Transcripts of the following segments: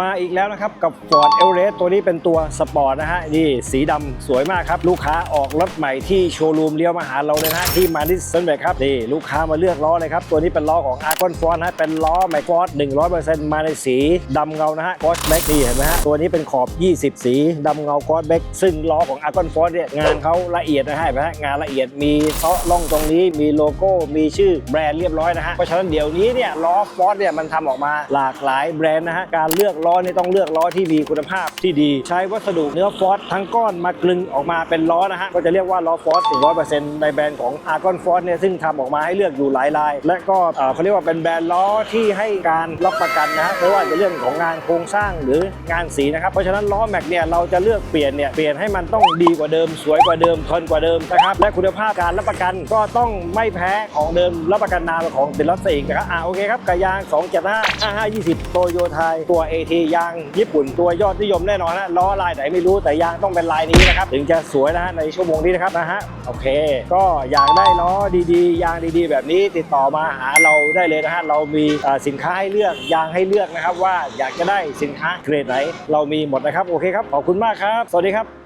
มาอีกแล้วนะครับ กับ Ford e v e r e s t ตัวนี้เป็นตัวสปอร์ตนะฮะนี่สีดำสวยมากครับ ลูกค้าออกรถใหม่ที่โชว์รูมเลี้ยวมาหาเราเลยนะที่มาดิสันเบครับนี่ลูกค้ามาเลือกล้อเลยครับ ตัวนี้เป็นล้อของ Argon Ford นะฮะเป็นล้อไมฟอร์ด100%มาในสีดำเงานะฮะกอสแบ็กนี่เห็นไหมฮะตัวนี้เป็นขอบ 20 สีดำเงากอสแบ็กซึ่งล้อของ Argon Ford เนี่ยงานเขาละเอียดนะฮะเห็นไหมฮะงานละเอียดมีเซาะล่องตรงนี้มีโลโก้มีชื่อแบรนด์เรียบร้อยนะฮะเพราะฉะนั้นเดี๋ยวนี้เนี่ยล้อฟอร์ดเนี่ยมันทำออกมาหลากหลายแบรนด์นะฮะการเลือกล้อเนี่ยต้องเลือกล้อที่มีคุณภาพที่ดี ใช้วัสดุเนื้อฟอร์ดทั้งก้อนมากลึงออกมาเป็นล้อนะฮะก็จะเรียกว่าล้อฟอร์ด100%ในแบรนด์ของ Argon Ford เนี่ยซึ่งทำออกมาให้เลือกอยู่หลายลาย และก็เขาเรียกว่าเป็นแบรนด์ล้อที่ให้การรับประกันนะฮะไม่ว่าจะเรื่องของงานโครงสร้างหรืองานสีนะครับเพราะฉะนั้นล้อแม็กเนี่ยเราจะเลือกเปลี่ยนเนี่ยเปลี่ยนให้มันต้องดีกว่าเดิม สวยกว่าเดิมทนกว่าเดิมนะครับและคุณภาพการรับประกันก็ต้องไม่แพ้ของเดิมรับประกันนานของติดรถซะอีกนะครับอ่าโอเคครับกับยาง275 5520โตโยไทยตัว AT ยางญี่ปุ่นตัวยอดนิยมแน่นอนนะล้อลายไหนไม่รู้แต่ยางต้องเป็นลายนี้นะครับถึงจะสวยนะฮะในชั่วโมงนี้นะครับนะฮะโอเค ก็อยากได้ล้อดีๆ ยางดีๆ แบบนี้ติดต่อมาหาเราได้เลยนะฮะเรามีสินค้าให้เลือกยางให้เลือกนะครับ ว่าอยากจะได้สินค้าเกรดไหน เรามีหมดนะครับโอเคครับขอบคุณมากครับ สวัสดีครับ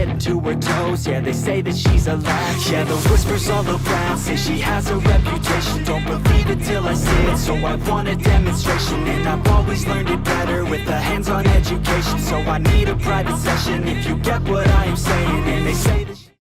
Head to her toes, yeah they say that she's a latch Yeah the whispers all around say she has a reputation. Don't believe it till I see it, so I want a demonstration And I've always learned it better with a hands-on education. So I need a private session if you get what